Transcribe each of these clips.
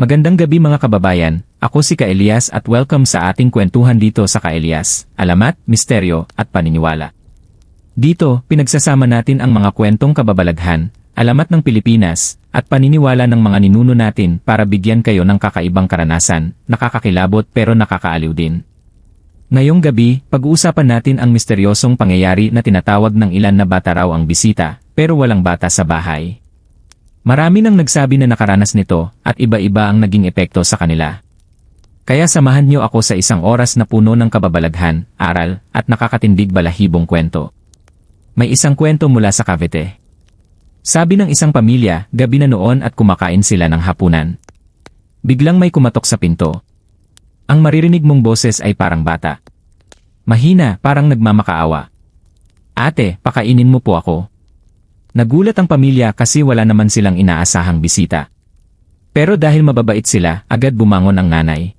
Magandang gabi mga kababayan, ako si Ka Elias at welcome sa ating kwentuhan dito sa Ka Elias, Alamat, Misteryo at Paniniwala. Dito, pinagsasama natin ang mga kwentong kababalaghan, alamat ng Pilipinas, at paniniwala ng mga ninuno natin para bigyan kayo ng kakaibang karanasan, nakakakilabot pero nakakaaliw din. Ngayong gabi, pag-uusapan natin ang misteryosong pangyayari na tinatawag ng ilan na bata raw ang bisita, pero walang bata sa bahay. Marami nang nagsabi na nakaranas nito at iba-iba ang naging epekto sa kanila. Kaya samahan niyo ako sa isang oras na puno ng kababalaghan, aral, at nakakatindig balahibong kwento. May isang kwento mula sa Cavite. Sabi ng isang pamilya, gabi na noon at kumakain sila ng hapunan. Biglang may kumatok sa pinto. Ang maririnig mong boses ay parang bata. Mahina, parang nagmamakaawa. Ate, pakainin mo po ako. Nagulat ang pamilya kasi wala naman silang inaasahang bisita. Pero dahil mababait sila, agad bumangon ang nanay.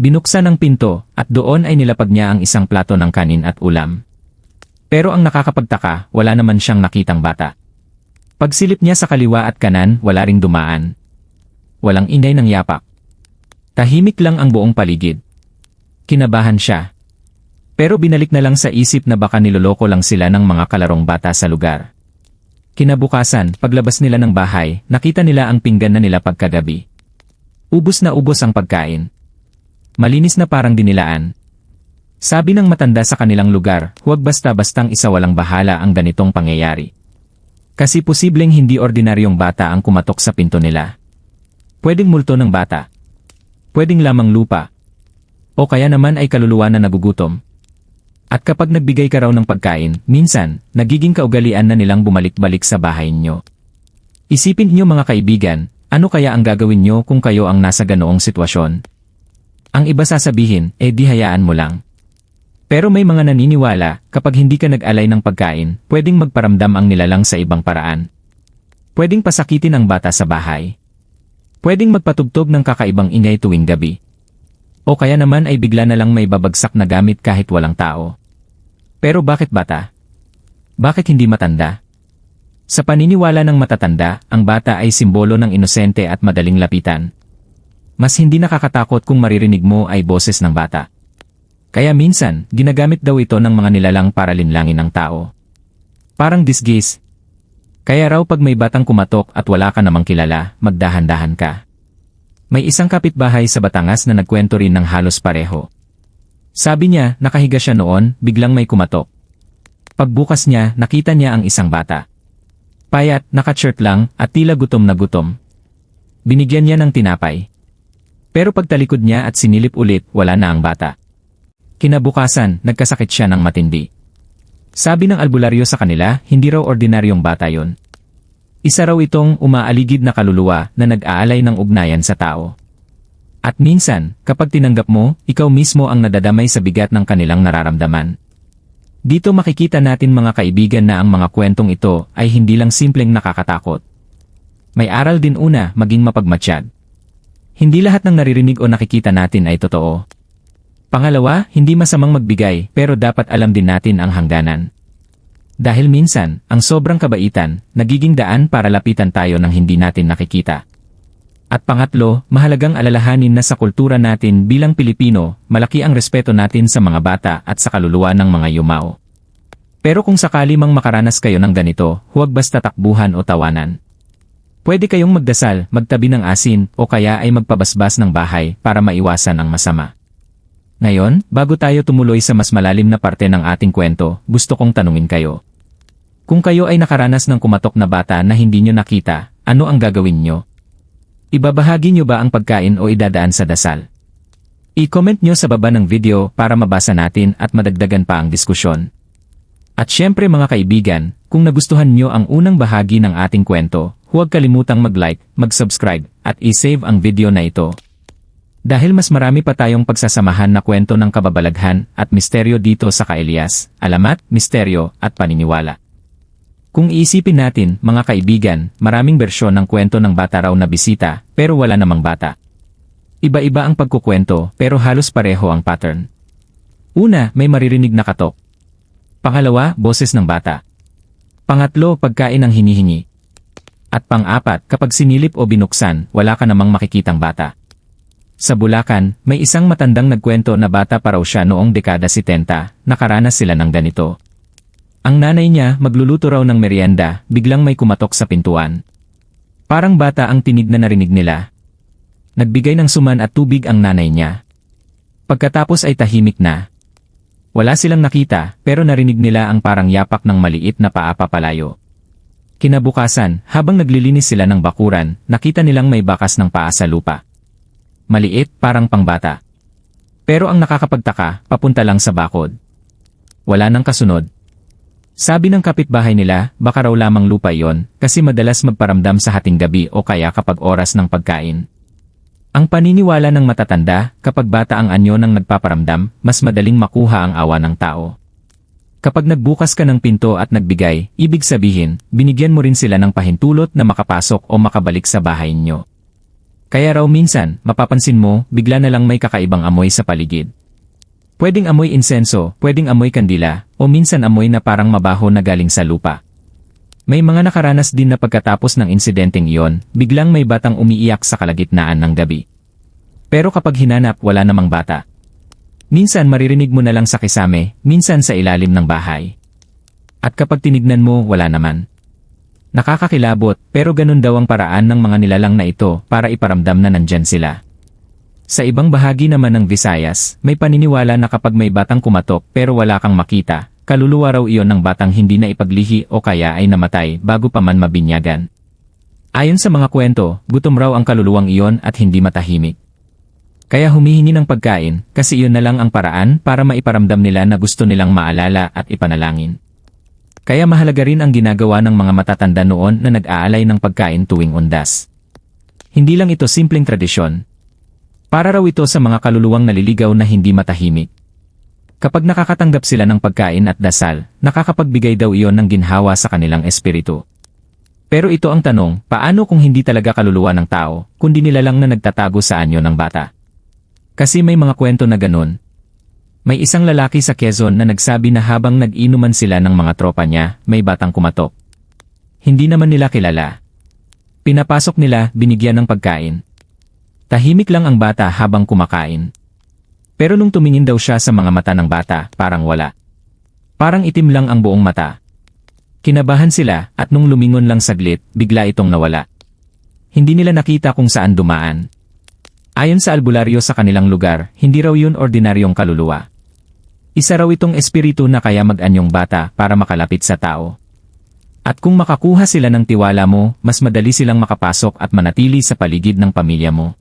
Binuksan ang pinto at doon ay nilapag niya ang isang plato ng kanin at ulam. Pero ang nakakapagtaka, wala naman siyang nakitang bata. Pagsilip niya sa kaliwa at kanan, wala ring dumaan. Walang inday ng yapak. Tahimik lang ang buong paligid. Kinabahan siya. Pero binalik na lang sa isip na baka niloloko lang sila ng mga kalarong bata sa lugar. Kinabukasan, paglabas nila ng bahay, nakita nila ang pinggan na nila pagkagabi. Ubus na ubos ang pagkain. Malinis na parang dinilaan. Sabi ng matanda sa kanilang lugar, huwag basta-bastang isawalang bahala ang ganitong pangyayari. Kasi posibleng hindi ordinaryong bata ang kumatok sa pinto nila. Pwedeng multo ng bata. Pwedeng lamang lupa. O kaya naman ay kaluluwa na nagugutom. At kapag nagbigay ka raw ng pagkain, minsan, nagiging kaugalian na nilang bumalik-balik sa bahay nyo. Isipin niyo mga kaibigan, ano kaya ang gagawin nyo kung kayo ang nasa ganoong sitwasyon? Ang iba sasabihin, eh di hayaan mo lang. Pero may mga naniniwala, kapag hindi ka nag-alay ng pagkain, pwedeng magparamdam ang nilalang sa ibang paraan. Pwedeng pasakitin ang bata sa bahay. Pwedeng magpatugtog ng kakaibang ingay tuwing gabi. O kaya naman ay bigla na lang may babagsak na gamit kahit walang tao. Pero bakit bata? Bakit hindi matanda? Sa paniniwala ng matatanda, ang bata ay simbolo ng inosente at madaling lapitan. Mas hindi nakakatakot kung maririnig mo ay boses ng bata. Kaya minsan, ginagamit daw ito ng mga nilalang para linlangin ng tao. Parang disguise. Kaya raw pag may batang kumatok at wala ka namang kilala, magdahan-dahan ka. May isang kapitbahay sa Batangas na nagkwento rin ng halos pareho. Sabi niya, nakahiga siya noon, biglang may kumatok. Pagbukas niya, nakita niya ang isang bata. Payat, naka-shirt lang, at tila gutom na gutom. Binigyan niya ng tinapay. Pero pagtalikod niya at sinilip ulit, wala na ang bata. Kinabukasan, nagkasakit siya ng matindi. Sabi ng albularyo sa kanila, hindi raw ordinaryong bata yon. Isa raw itong umaaligid na kaluluwa na nag-aalay ng ugnayan sa tao. At minsan, kapag tinanggap mo, ikaw mismo ang nadadamay sa bigat ng kanilang nararamdaman. Dito makikita natin mga kaibigan na ang mga kwentong ito ay hindi lang simpleng nakakatakot. May aral din una maging mapagmatsyag. Hindi lahat ng naririnig o nakikita natin ay totoo. Pangalawa, hindi masamang magbigay pero dapat alam din natin ang hangganan. Dahil minsan, ang sobrang kabaitan, nagiging daan para lapitan tayo ng hindi natin nakikita. At pangatlo, mahalagang alalahanin na sa kultura natin bilang Pilipino, malaki ang respeto natin sa mga bata at sa kaluluwa ng mga yumao. Pero kung sakali mang makaranas kayo ng ganito, huwag basta takbuhan o tawanan. Pwede kayong magdasal, magtabi ng asin, o kaya ay magpabasbas ng bahay para maiwasan ang masama. Ngayon, bago tayo tumuloy sa mas malalim na parte ng ating kwento, gusto kong tanungin kayo. Kung kayo ay nakaranas ng kumatok na bata na hindi nyo nakita, ano ang gagawin nyo? Ibabahagi nyo ba ang pagkain o idadaan sa dasal? I-comment nyo sa baba ng video para mabasa natin at madagdagan pa ang diskusyon. At syempre mga kaibigan, kung nagustuhan nyo ang unang bahagi ng ating kwento, huwag kalimutang mag-like, mag-subscribe, at i-save ang video na ito. Dahil mas marami pa tayong pagsasamahan na kwento ng kababalaghan at misteryo dito sa Kaelias, alamat, misteryo, at paniniwala. Kung iisipin natin, mga kaibigan, maraming bersyon ng kwento ng bata raw na bisita, pero wala namang bata. Iba-iba ang pagkukwento, pero halos pareho ang pattern. Una, may maririnig na katok. Pangalawa, boses ng bata. Pangatlo, pagkain ang hinihingi. At pang-apat, kapag sinilip o binuksan, wala ka namang makikitang bata. Sa Bulacan, may isang matandang nagkwento na bata pa raw siya noong dekada 70, nakaranas sila ng ganito. Ang nanay niya, magluluto raw ng merienda, biglang may kumatok sa pintuan. Parang bata ang tinig na narinig nila. Nagbigay ng suman at tubig ang nanay niya. Pagkatapos ay tahimik na. Wala silang nakita, pero narinig nila ang parang yapak ng maliit na paa papalayo. Kinabukasan, habang naglilinis sila ng bakuran, nakita nilang may bakas ng paa sa lupa. Maliit, parang pangbata. Pero ang nakakapagtaka, papunta lang sa bakod. Wala nang kasunod. Sabi ng kapitbahay nila, baka raw lamang lupa yon, kasi madalas magparamdam sa hating gabi o kaya kapag oras ng pagkain. Ang paniniwala ng matatanda, kapag bata ang anyo ng nagpaparamdam, mas madaling makuha ang awa ng tao. Kapag nagbukas ka ng pinto at nagbigay, ibig sabihin, binigyan mo rin sila ng pahintulot na makapasok o makabalik sa bahay nyo. Kaya raw minsan, mapapansin mo, bigla na lang may kakaibang amoy sa paligid. Pwedeng amoy insenso, pwedeng amoy kandila, o minsan amoy na parang mabaho na galing sa lupa. May mga nakaranas din na pagkatapos ng insidenteng iyon, biglang may batang umiiyak sa kalagitnaan ng gabi. Pero kapag hinanap wala namang bata. Minsan maririnig mo na lang sa kisame, minsan sa ilalim ng bahay. At kapag tinignan mo, wala naman. Nakakakilabot, pero ganun daw ang paraan ng mga nilalang na ito para iparamdam na nandyan sila. Sa ibang bahagi naman ng Visayas, may paniniwala na kapag may batang kumatok pero wala kang makita, kaluluwa raw iyon ng batang hindi na ipaglihi o kaya ay namatay bago pa man mabinyagan. Ayon sa mga kwento, gutom raw ang kaluluwang iyon at hindi matahimik. Kaya humihingi ng pagkain kasi iyon na lang ang paraan para maiparamdam nila na gusto nilang maalala at ipanalangin. Kaya mahalaga rin ang ginagawa ng mga matatanda noon na nag-aalay ng pagkain tuwing undas. Hindi lang ito simpleng tradisyon. Para raw ito sa mga kaluluwang naliligaw na hindi matahimik. Kapag nakakatanggap sila ng pagkain at dasal, nakakapagbigay daw iyon ng ginhawa sa kanilang espiritu. Pero ito ang tanong, paano kung hindi talaga kaluluwa ng tao, kundi nila lang na nagtatago sa anyo ng bata? Kasi may mga kwento na ganun. May isang lalaki sa Quezon na nagsabi na habang nag-inuman sila ng mga tropa niya, may batang kumatok. Hindi naman nila kilala. Pinapasok nila, binigyan ng pagkain. Tahimik lang ang bata habang kumakain. Pero nung tumingin daw siya sa mga mata ng bata, parang wala. Parang itim lang ang buong mata. Kinabahan sila at nung lumingon lang saglit, bigla itong nawala. Hindi nila nakita kung saan dumaan. Ayon sa albularyo sa kanilang lugar, hindi raw yun ordinaryong kaluluwa. Isa raw itong espiritu na kaya mag-anyong bata para makalapit sa tao. At kung makakuha sila ng tiwala mo, mas madali silang makapasok at manatili sa paligid ng pamilya mo.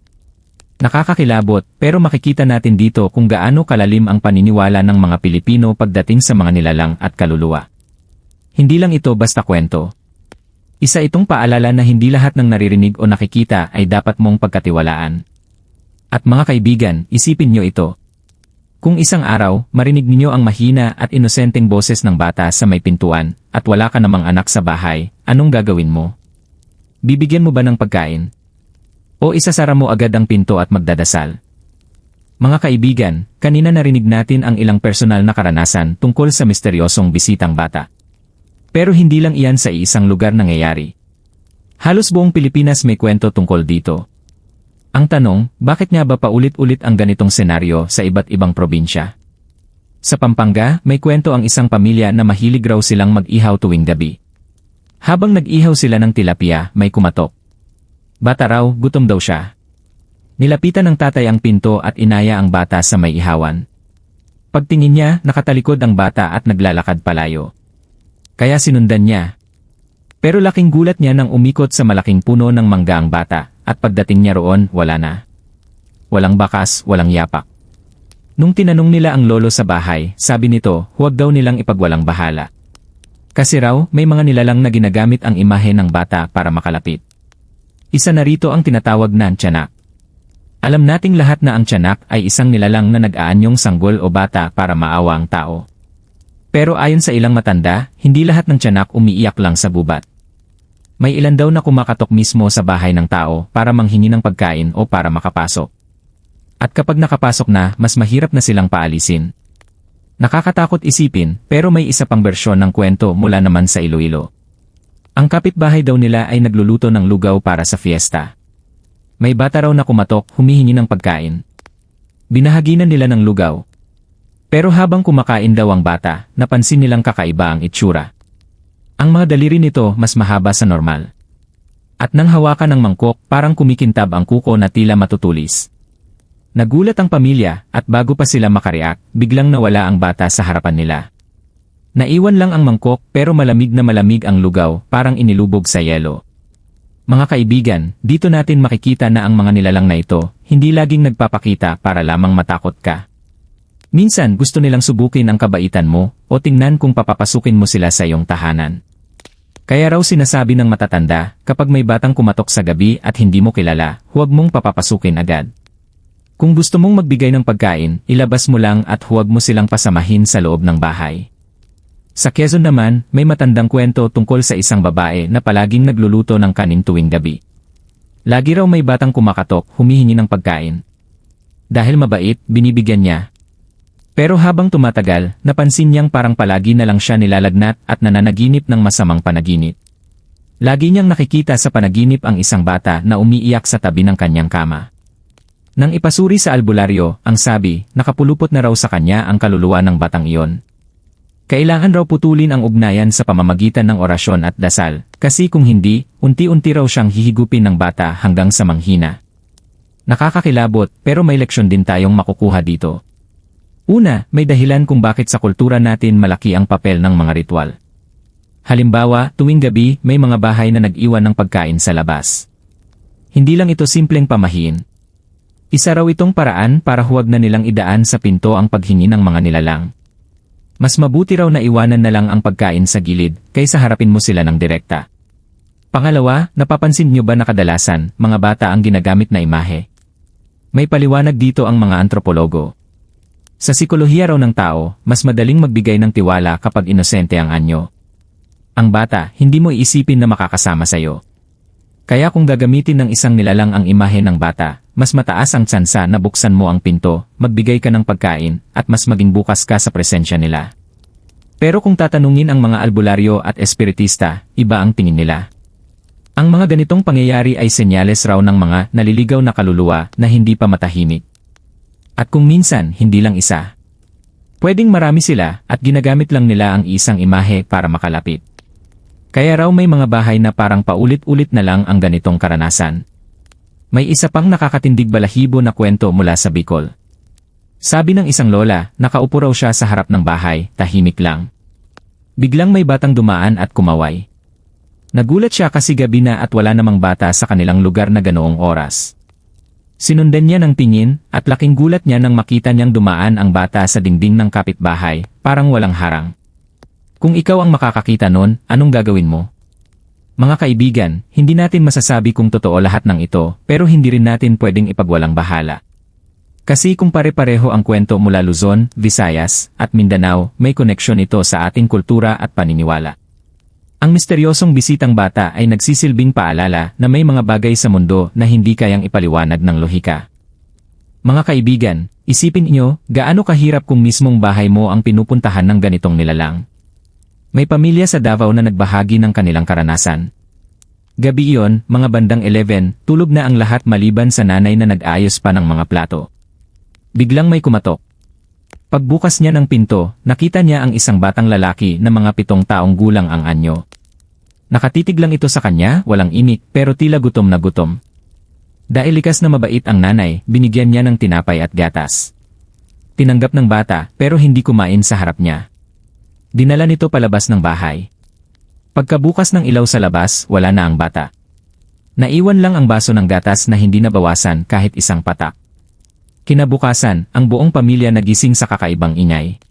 Nakakakilabot, pero makikita natin dito kung gaano kalalim ang paniniwala ng mga Pilipino pagdating sa mga nilalang at kaluluwa. Hindi lang ito basta kwento. Isa itong paalala na hindi lahat ng naririnig o nakikita ay dapat mong pagkatiwalaan. At mga kaibigan, isipin nyo ito. Kung isang araw, marinig ninyo ang mahina at inosenteng boses ng bata sa may pintuan, at wala ka namang anak sa bahay, anong gagawin mo? Bibigyan mo ba ng pagkain? O isasara mo agad ang pinto at magdadasal? Mga kaibigan, kanina narinig natin ang ilang personal na karanasan tungkol sa misteryosong bisitang bata. Pero hindi lang iyan sa isang lugar nangyayari. Halos buong Pilipinas may kwento tungkol dito, ang tanong, bakit nga ba paulit-ulit ang ganitong senaryo sa iba't ibang probinsya? Sa Pampanga, may kwento ang isang pamilya na mahilig raw silang mag-ihaw tuwing gabi. Habang nag-ihaw sila ng tilapia, may kumatok. Bata raw, gutom daw siya. Nilapitan ng tatay ang pinto at inaya ang bata sa may ihawan. Pagtingin niya, nakatalikod ang bata at naglalakad palayo. Kaya sinundan niya. Pero laking gulat niya nang umikot sa malaking puno ng mangga ang bata at pagdating niya roon, wala na. Walang bakas, walang yapak. Nung tinanong nila ang lolo sa bahay, sabi nito, huwag daw nilang ipagwalang bahala. Kasi raw, may mga nilalang na ginagamit ang imahe ng bata para makalapit. Isa na rito ang tinatawag na tiyanak. Alam nating lahat na ang tiyanak ay isang nilalang na nag-aanyong sanggol o bata para maawa ang tao. Pero ayon sa ilang matanda, hindi lahat ng tiyanak umiiyak lang sa bubat. May ilan daw na kumakatok mismo sa bahay ng tao para manghingi ng pagkain o para makapasok. At kapag nakapasok na, mas mahirap na silang paalisin. Nakakatakot isipin, pero may isa pang bersyon ng kwento mula naman sa Iloilo. Ang kapitbahay daw nila ay nagluluto ng lugaw para sa fiesta. May bata raw na kumatok humihingi ng pagkain. Binahaginan nila ng lugaw. Pero habang kumakain daw ang bata, napansin nilang kakaiba ang itsura. Ang mga daliri nito mas mahaba sa normal. At nang hawakan ng mangkok, parang kumikintab ang kuko na tila matutulis. Nagulat ang pamilya at bago pa sila makareact, biglang nawala ang bata sa harapan nila. Naiwan lang ang mangkok pero malamig na malamig ang lugaw, parang inilubog sa yelo. Mga kaibigan, dito natin makikita na ang mga nilalang na ito, hindi laging nagpapakita para lamang matakot ka. Minsan gusto nilang subukin ang kabaitan mo, o tingnan kung papapasukin mo sila sa iyong tahanan. Kaya raw sinasabi ng matatanda, kapag may batang kumatok sa gabi at hindi mo kilala, huwag mong papapasukin agad. Kung gusto mong magbigay ng pagkain, ilabas mo lang at huwag mo silang pasamahin sa loob ng bahay. Sa Quezon naman, may matandang kwento tungkol sa isang babae na palaging nagluluto ng kanin tuwing gabi. Lagi raw may batang kumakatok, humihingi ng pagkain. Dahil mabait, binibigyan niya. Pero habang tumatagal, napansin niyang parang palagi na lang siya nilalagnat at nananaginip ng masamang panaginip. Lagi niyang nakikita sa panaginip ang isang bata na umiiyak sa tabi ng kanyang kama. Nang ipasuri sa albularyo, ang sabi, nakapulupot na raw sa kanya ang kaluluwa ng batang iyon. Kailangan raw putulin ang ugnayan sa pamamagitan ng orasyon at dasal, kasi kung hindi, unti-unti raw siyang hihigupin ng bata hanggang sa manghina. Nakakakilabot pero may leksyon din tayong makukuha dito. Una, may dahilan kung bakit sa kultura natin malaki ang papel ng mga ritual. Halimbawa, tuwing gabi may mga bahay na nag-iwan ng pagkain sa labas. Hindi lang ito simpleng pamahiin. Isa raw itong paraan para huwag na nilang idaan sa pinto ang paghingi ng mga nilalang. Mas mabuti raw na iwanan na lang ang pagkain sa gilid kaysa harapin mo sila ng direkta. Pangalawa, napapansin nyo ba na kadalasan, mga bata ang ginagamit na imahe? May paliwanag dito ang mga antropologo. Sa sikolohiya raw ng tao, mas madaling magbigay ng tiwala kapag inosente ang anyo. Ang bata, hindi mo iisipin na makakasama sa'yo. Kaya kung gagamitin ng isang nilalang ang imahe ng bata, mas mataas ang tsansa na buksan mo ang pinto, magbigay ka ng pagkain, at mas maging bukas ka sa presensya nila. Pero kung tatanungin ang mga albularyo at espiritista, iba ang tingin nila. Ang mga ganitong pangyayari ay senyales raw ng mga naliligaw na kaluluwa na hindi pa matahimik. At kung minsan, hindi lang isa. Pwedeng marami sila at ginagamit lang nila ang isang imahe para makalapit. Kaya raw may mga bahay na parang paulit-ulit na lang ang ganitong karanasan. May isa pang nakakatindig balahibo na kwento mula sa Bicol. Sabi ng isang lola, nakaupo raw siya sa harap ng bahay, tahimik lang. Biglang may batang dumaan at kumaway. Nagulat siya kasi gabi na at wala namang bata sa kanilang lugar na ganoong oras. Sinundan niya ng tingin at laking gulat niya nang makita niyang dumaan ang bata sa dingding ng kapitbahay, parang walang harang. Kung ikaw ang makakakita nun, anong gagawin mo? Mga kaibigan, hindi natin masasabi kung totoo lahat ng ito, pero hindi rin natin pwedeng ipagwalang bahala. Kasi kung pare-pareho ang kwento mula Luzon, Visayas, at Mindanao, may koneksyon ito sa ating kultura at paniniwala. Ang misteryosong bisitang bata ay nagsisilbing paalala na may mga bagay sa mundo na hindi kayang ipaliwanag ng lohika. Mga kaibigan, isipin inyo, gaano kahirap kung mismong bahay mo ang pinupuntahan ng ganitong nilalang. May pamilya sa Davao na nagbahagi ng kanilang karanasan. Gabi iyon, mga bandang 11, tulog na ang lahat maliban sa nanay na nag-ayos pa ng mga plato. Biglang may kumatok. Pagbukas niya ng pinto, nakita niya ang isang batang lalaki na mga pitong taong gulang ang anyo. Nakatitig lang ito sa kanya, walang imik, pero tila gutom na gutom. Dahil likas na mabait ang nanay, binigyan niya ng tinapay at gatas. Tinanggap ng bata, pero hindi kumain sa harap niya. Dinala nito palabas ng bahay. Pagkabukas ng ilaw sa labas, wala na ang bata. Naiwan lang ang baso ng gatas na hindi nabawasan kahit isang patak. Kinabukasan, ang buong pamilya nagising sa kakaibang ingay.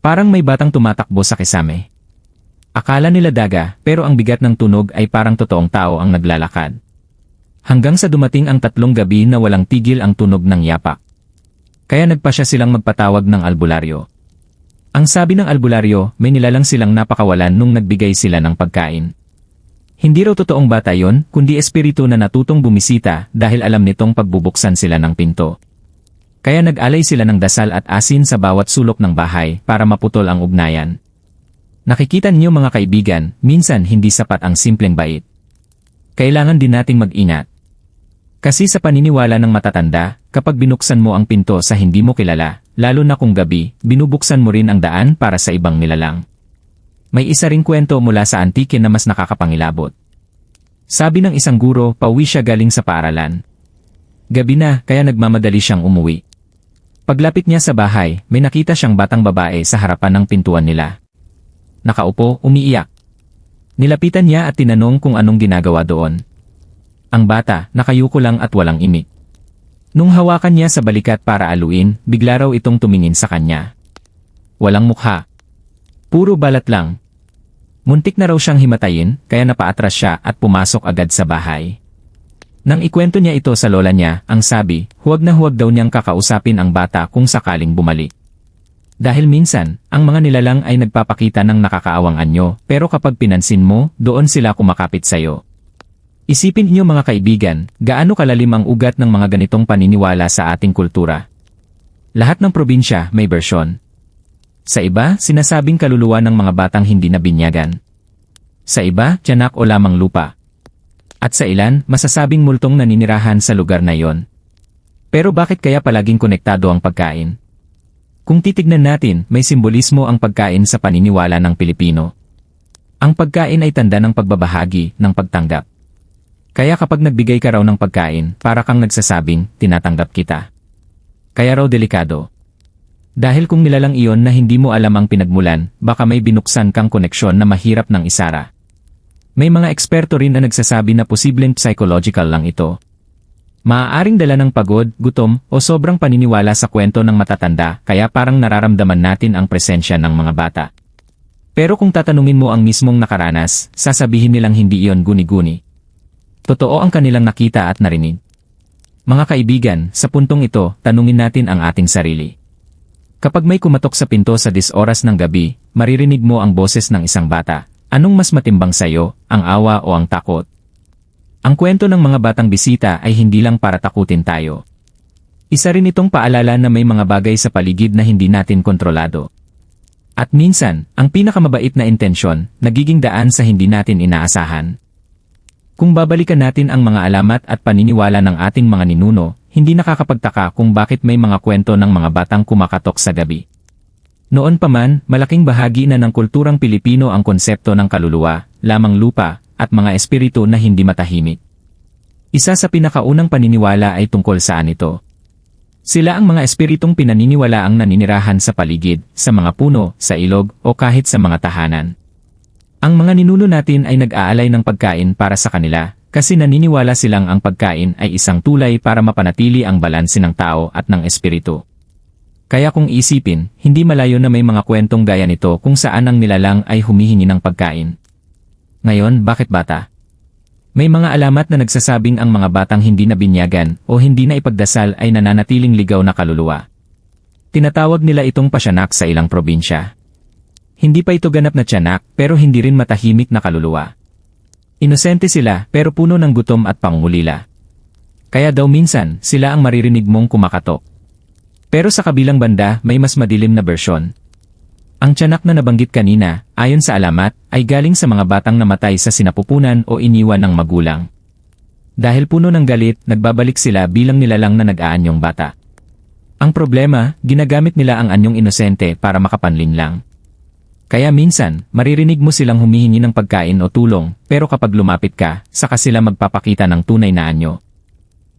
Parang may batang tumatakbo sa kisame. Akala nila daga, pero ang bigat ng tunog ay parang totoong tao ang naglalakad. Hanggang sa dumating ang tatlong gabi na walang tigil ang tunog ng yapak. Kaya nagpa siya silang magpatawag ng albularyo. Ang sabi ng albularyo, may nilalang silang napakawalan nung nagbigay sila ng pagkain. Hindi raw totoong bata yon, kundi espiritu na natutong bumisita dahil alam nitong pagbubuksan sila ng pinto. Kaya nag-alay sila ng dasal at asin sa bawat sulok ng bahay para maputol ang ugnayan. Nakikita niyo mga kaibigan, minsan hindi sapat ang simpleng bait. Kailangan din nating mag-ingat. Kasi sa paniniwala ng matatanda, kapag binuksan mo ang pinto sa hindi mo kilala, lalo na kung gabi, binubuksan mo rin ang daan para sa ibang nilalang. May isa ring kwento mula sa antike na mas nakakapangilabot. Sabi ng isang guro, pauwi siya galing sa paaralan. Gabi na, kaya nagmamadali siyang umuwi. Paglapit niya sa bahay, may nakita siyang batang babae sa harapan ng pintuan nila. Nakaupo, umiiyak. Nilapitan niya at tinanong kung anong ginagawa doon. Ang bata, nakayuko lang at walang imik. Nung hawakan niya sa balikat para aluin, bigla raw itong tumingin sa kanya. Walang mukha. Puro balat lang. Muntik na raw siyang himatayin, kaya napaatras siya at pumasok agad sa bahay. Nang ikwento niya ito sa lola niya, ang sabi, huwag na huwag daw niyang kakausapin ang bata kung sakaling bumalik. Dahil minsan, ang mga nilalang ay nagpapakita ng nakakaawang anyo, pero kapag pinansin mo, doon sila kumakapit sa'yo. Isipin niyo mga kaibigan, gaano kalalim ang ugat ng mga ganitong paniniwala sa ating kultura. Lahat ng probinsya may bersyon. Sa iba, sinasabing kaluluwa ng mga batang hindi nabinyagan. Sa iba, tiyanak o lamang lupa. At sa ilan, masasabing multong naninirahan sa lugar na yon. Pero bakit kaya palaging konektado ang pagkain? Kung titignan natin, may simbolismo ang pagkain sa paniniwala ng Pilipino. Ang pagkain ay tanda ng pagbabahagi, ng pagtanggap. Kaya kapag nagbigay ka raw ng pagkain, para kang nagsasabing, tinatanggap kita. Kaya raw delikado. Dahil kung nilalang iyon na hindi mo alam ang pinagmulan, baka may binuksan kang koneksyon na mahirap ng isara. May mga eksperto rin na nagsasabi na posibleng psychological lang ito. Maaaring dala ng pagod, gutom, o sobrang paniniwala sa kwento ng matatanda kaya parang nararamdaman natin ang presensya ng mga bata. Pero kung tatanungin mo ang mismong nakaranas, sasabihin nilang hindi iyon guni-guni. Totoo ang kanilang nakita at narinig. Mga kaibigan, sa puntong ito, tanungin natin ang ating sarili. Kapag may kumatok sa pinto sa 10 oras ng gabi, maririnig mo ang boses ng isang bata. Anong mas matimbang sayo, ang awa o ang takot? Ang kwento ng mga batang bisita ay hindi lang para takutin tayo. Isa rin itong paalala na may mga bagay sa paligid na hindi natin kontrolado. At minsan, ang pinakamabait na intensyon, nagiging daan sa hindi natin inaasahan. Kung babalikan natin ang mga alamat at paniniwala ng ating mga ninuno, hindi nakakapagtaka kung bakit may mga kwento ng mga batang kumakatok sa gabi. Noon pa man, malaking bahagi na ng kulturang Pilipino ang konsepto ng kaluluwa, lamang lupa, at mga espiritu na hindi matahimik. Isa sa pinakaunang paniniwala ay tungkol saan ito. Sila ang mga espiritong pinaniniwala ang naninirahan sa paligid, sa mga puno, sa ilog, o kahit sa mga tahanan. Ang mga ninuno natin ay nag-aalay ng pagkain para sa kanila, kasi naniniwala silang ang pagkain ay isang tulay para mapanatili ang balanse ng tao at ng espiritu. Kaya kung isipin, hindi malayo na may mga kwentong gaya nito kung saan ang nilalang ay humihingi ng pagkain. Ngayon, bakit bata? May mga alamat na nagsasabing ang mga batang hindi nabinyagan o hindi na ipagdasal ay nananatiling ligaw na kaluluwa. Tinatawag nila itong pasyanak sa ilang probinsya. Hindi pa ito ganap na tiyanak pero hindi rin matahimik na kaluluwa. Inosente sila pero puno ng gutom at pangungulila. Kaya daw minsan sila ang maririnig mong kumakatok. Pero sa kabilang banda may mas madilim na bersyon. Ang tiyanak na nabanggit kanina, ayon sa alamat, ay galing sa mga batang namatay sa sinapupunan o iniwan ng magulang. Dahil puno ng galit, nagbabalik sila bilang nilalang na nag-aanyong bata. Ang problema, ginagamit nila ang anyong inosente para makapanlin lang. Kaya minsan, maririnig mo silang humihingi ng pagkain o tulong, pero kapag lumapit ka, saka sila magpapakita ng tunay na anyo.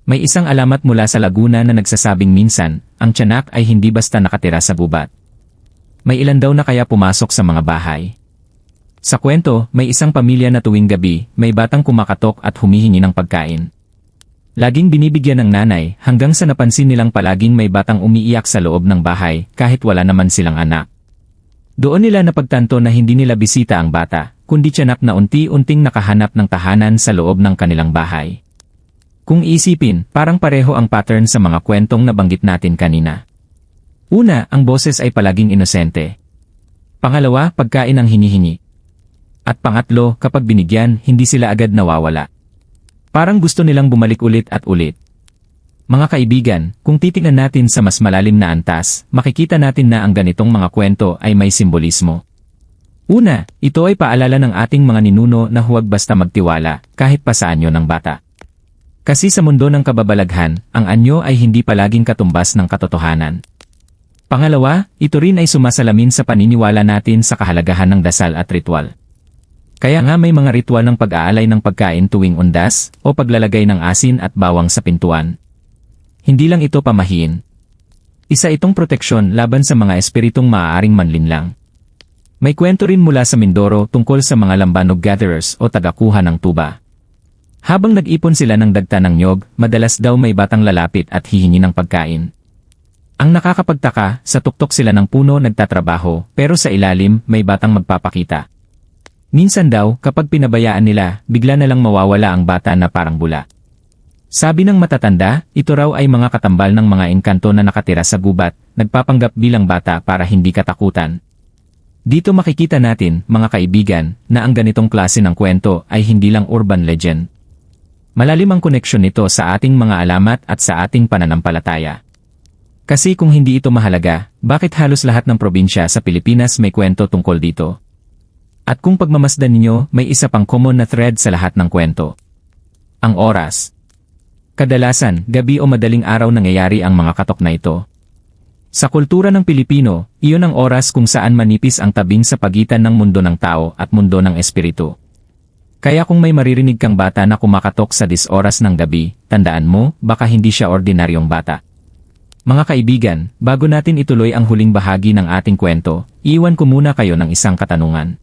May isang alamat mula sa Laguna na nagsasabing minsan, ang tiyanak ay hindi basta nakatira sa gubat. May ilan daw na kaya pumasok sa mga bahay. Sa kwento, may isang pamilya na tuwing gabi, may batang kumakatok at humihingi ng pagkain. Laging binibigyan ng nanay hanggang sa napansin nilang palaging may batang umiiyak sa loob ng bahay kahit wala naman silang anak. Doon nila napagtanto na hindi nila bisita ang bata, kundi tiyanak na unti-unting nakahanap ng tahanan sa loob ng kanilang bahay. Kung isipin, parang pareho ang pattern sa mga kwentong nabanggit natin kanina. Una, ang boses ay palaging inosente. Pangalawa, pagkain ang hinihingi. At pangatlo, kapag binigyan, hindi sila agad nawawala. Parang gusto nilang bumalik ulit at ulit. Mga kaibigan, kung titingnan natin sa mas malalim na antas, makikita natin na ang ganitong mga kwento ay may simbolismo. Una, ito ay paalala ng ating mga ninuno na huwag basta magtiwala, kahit pa sa anyo ng bata. Kasi sa mundo ng kababalaghan, ang anyo ay hindi palaging katumbas ng katotohanan. Pangalawa, ito rin ay sumasalamin sa paniniwala natin sa kahalagahan ng dasal at ritual. Kaya nga may mga ritual ng pag-aalay ng pagkain tuwing undas o paglalagay ng asin at bawang sa pintuan. Hindi lang ito pamahiin. Isa itong proteksyon laban sa mga espiritong maaaring manlinlang. May kwento rin mula sa Mindoro tungkol sa mga lambanog gatherers o tagakuha ng tuba. Habang nag-ipon sila ng dagta ng nyog, madalas daw may batang lalapit at hihingi ng pagkain. Ang nakakapagtaka, sa tuktok sila ng puno nagtatrabaho, pero sa ilalim may batang magpapakita. Minsan daw, kapag pinabayaan nila, bigla na lang mawawala ang bata na parang bula. Sabi ng matatanda, ito raw ay mga katambal ng mga engkanto na nakatira sa gubat, nagpapanggap bilang bata para hindi katakutan. Dito makikita natin, mga kaibigan, na ang ganitong klase ng kwento ay hindi lang urban legend. Malalim ang koneksyon nito sa ating mga alamat at sa ating pananampalataya. Kasi kung hindi ito mahalaga, bakit halos lahat ng probinsya sa Pilipinas may kwento tungkol dito? At kung pagmamasdan ninyo, may isa pang common na thread sa lahat ng kwento. Ang oras. Kadalasan, gabi o madaling araw nangyayari ang mga katok na ito. Sa kultura ng Pilipino, iyon ang oras kung saan manipis ang tabing sa pagitan ng mundo ng tao at mundo ng espiritu. Kaya kung may maririnig kang bata na kumakatok sa dis oras ng gabi, tandaan mo, baka hindi siya ordinaryong bata. Mga kaibigan, bago natin ituloy ang huling bahagi ng ating kwento, iwan ko muna kayo ng isang katanungan.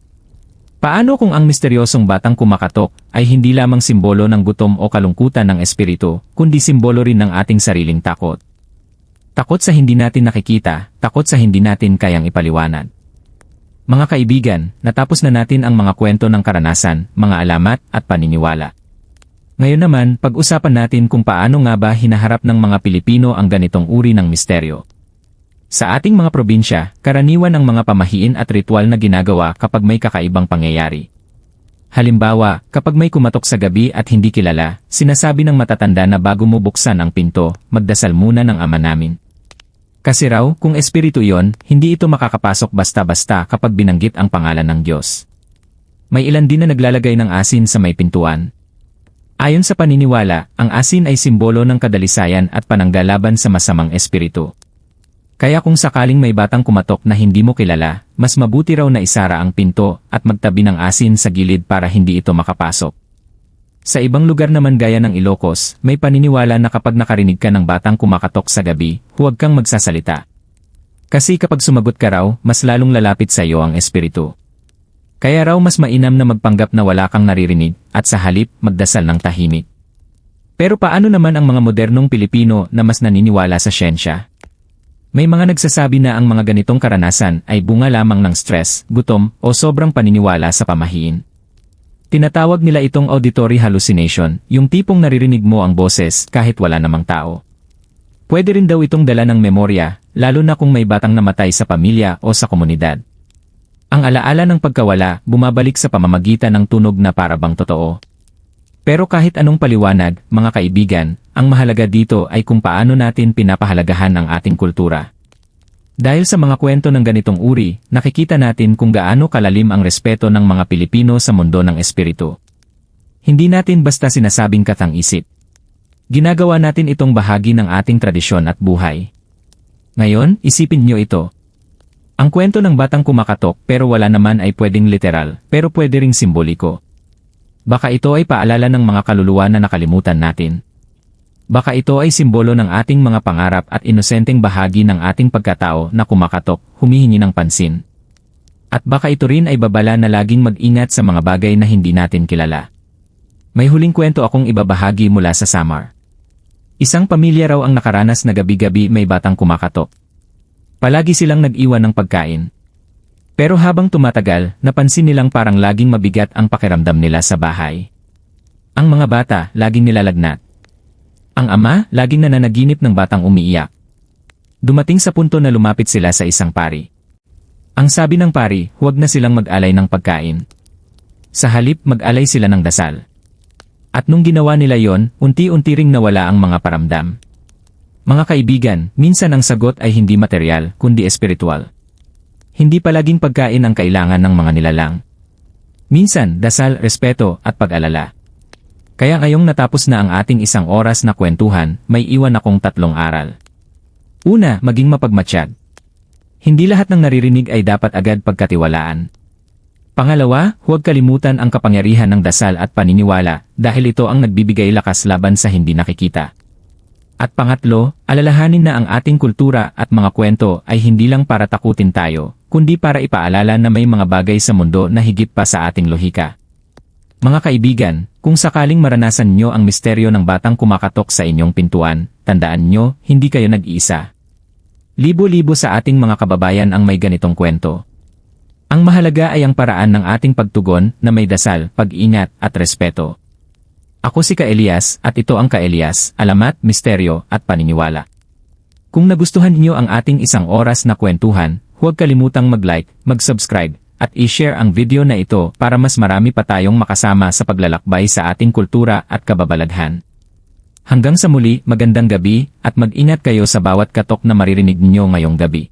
Paano kung ang misteryosong batang kumakatok ay hindi lamang simbolo ng gutom o kalungkutan ng espiritu, kundi simbolo rin ng ating sariling takot? Takot sa hindi natin nakikita, takot sa hindi natin kayang ipaliwanag. Mga kaibigan, natapos na natin ang mga kwento ng karanasan, mga alamat at paniniwala. Ngayon naman, pag-usapan natin kung paano nga ba hinaharap ng mga Pilipino ang ganitong uri ng misteryo. Sa ating mga probinsya, karaniwan ang mga pamahiin at ritual na ginagawa kapag may kakaibang pangyayari. Halimbawa, kapag may kumatok sa gabi at hindi kilala, sinasabi ng matatanda na bago mo buksan ang pinto, magdasal muna ng ama namin. Kasi raw, kung espiritu yon, hindi ito makakapasok basta-basta kapag binanggit ang pangalan ng Diyos. May ilan din na naglalagay ng asin sa may pintuan, Ayon sa paniniwala, ang asin ay simbolo ng kadalisayan at pananggalaban sa masamang espiritu. Kaya kung sakaling may batang kumatok na hindi mo kilala, mas mabuti raw na isara ang pinto at magtabi ng asin sa gilid para hindi ito makapasok. Sa ibang lugar naman gaya ng Ilocos, may paniniwala na kapag nakarinig ka ng batang kumakatok sa gabi, huwag kang magsasalita. Kasi kapag sumagot ka raw, mas lalong lalapit sa iyo ang espiritu. Kaya raw mas mainam na magpanggap na wala kang naririnig at sa halip magdasal ng tahimik. Pero paano naman ang mga modernong Pilipino na mas naniniwala sa siyensya? May mga nagsasabi na ang mga ganitong karanasan ay bunga lamang ng stress, gutom, o sobrang paniniwala sa pamahiin. Tinatawag nila itong auditory hallucination, yung tipong naririnig mo ang boses kahit wala namang tao. Pwede rin daw itong dala ng memorya, lalo na kung may batang namatay sa pamilya o sa komunidad. Ang alaala ng pagkawala bumabalik sa pamamagitan ng tunog na parabang totoo. Pero kahit anong paliwanag, mga kaibigan, ang mahalaga dito ay kung paano natin pinapahalagahan ang ating kultura. Dahil sa mga kwento ng ganitong uri, nakikita natin kung gaano kalalim ang respeto ng mga Pilipino sa mundo ng espiritu. Hindi natin basta sinasabing katang-isip. Ginagawa natin itong bahagi ng ating tradisyon at buhay. Ngayon, isipin niyo ito, ang kwento ng batang kumakatok pero wala naman ay pwedeng literal, pero pwede ring simboliko. Baka ito ay paalala ng mga kaluluwa na nakalimutan natin. Baka ito ay simbolo ng ating mga pangarap at inosenteng bahagi ng ating pagkatao na kumakatok, humihingi ng pansin. At baka ito rin ay babala na laging mag-ingat sa mga bagay na hindi natin kilala. May huling kwento akong ibabahagi mula sa Samar. Isang pamilya raw ang nakaranas na gabi-gabi may batang kumakatok. Palagi silang nag-iwan ng pagkain. Pero habang tumatagal, napansin nilang parang laging mabigat ang pakiramdam nila sa bahay. Ang mga bata, laging nilalagnat. Ang ama, laging nananaginip ng batang umiiyak. Dumating sa punto na lumapit sila sa isang pari. Ang sabi ng pari, huwag na silang mag-alay ng pagkain. Sa halip mag-alay sila ng dasal. At nung ginawa nila yon, unti-unti ring nawala ang mga paramdam. Mga kaibigan, minsan ang sagot ay hindi material, kundi espiritual. Hindi palaging pagkain ang kailangan ng mga nilalang. Minsan, dasal, respeto, at pag-alala. Kaya ngayong natapos na ang ating isang oras na kwentuhan, may iwan akong tatlong aral. Una, maging mapagmatsyag. Hindi lahat ng naririnig ay dapat agad pagkatiwalaan. Pangalawa, huwag kalimutan ang kapangyarihan ng dasal at paniniwala dahil ito ang nagbibigay lakas laban sa hindi nakikita. At pangatlo, alalahanin na ang ating kultura at mga kwento ay hindi lang para takutin tayo, kundi para ipaalala na may mga bagay sa mundo na higit pa sa ating lohika. Mga kaibigan, kung sakaling maranasan nyo ang misteryo ng batang kumakatok sa inyong pintuan, tandaan nyo, hindi kayo nag-iisa. Libo-libo sa ating mga kababayan ang may ganitong kwento. Ang mahalaga ay ang paraan ng ating pagtugon na may dasal, pag-ingat at respeto. Ako si Ka Elias at ito ang Ka Elias, alamat, misteryo at paniniwala. Kung nagustuhan niyo ang ating isang oras na kwentuhan, huwag kalimutang mag-like, mag-subscribe, at i-share ang video na ito para mas marami pa tayong makasama sa paglalakbay sa ating kultura at kababalaghan. Hanggang sa muli, magandang gabi, at mag-ingat kayo sa bawat katok na maririnig niyo ngayong gabi.